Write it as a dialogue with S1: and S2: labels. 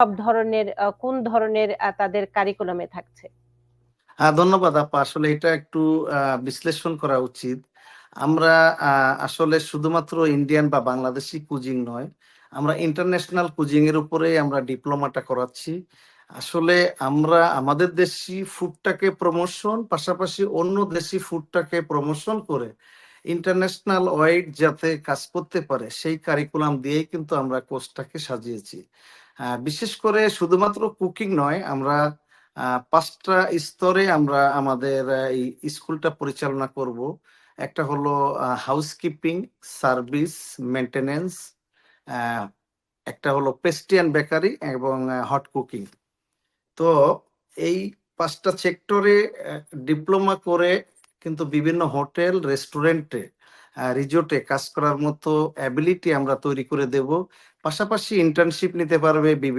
S1: সব ধরনের কোন ধরনের তাদের কারিকুলামে থাকছে?
S2: ধন্যবাদ আপা। আসলে এটা একটু বিশ্লেষণ করা উচিত। আমরা আসলে শুধুমাত্র ইন্ডিয়ান বা বাংলাদেশি কুজিং নয়, আমরা ইন্টারন্যাশনাল কুজিং এর উপরে আমরা ডিপ্লোমাটা করাচ্ছি। আসলে আমরা আমাদের দেশি ফুডটাকে প্রমোশন পাশাপাশি অন্য দেশি ফুডটাকে প্রমোশন করে ইন্টারন্যাশনাল ওয়াইড যাতে কাজ করতে পারে, সেই কারিকুলাম দিয়েই কিন্তু আমরা কোর্সটাকে সাজিয়েছি। বিশেষ করে শুধুমাত্র কুকিং নয়, আমরা পাঁচটা স্তরে আমরা আমাদের এই স্কুলটা পরিচালনা করব। একটা হলো হাউসকিপিং সার্ভিস মেনটেনেন্স একটা হলো পেস্ট্রি অ্যান্ড বেকারি এবং হট কুকিং তো এই পাঁচটা সেক্টরে ডিপ্লোমা করে কিন্তু বিভিন্ন হোটেল, রেস্টুরেন্টে রিজোর্টে কাজ করার মতো অ্যাবিলিটি আমরা তৈরি করে দেব। পাশাপাশি ইন্টার্নশিপ নিতে পারবে বিভিন্ন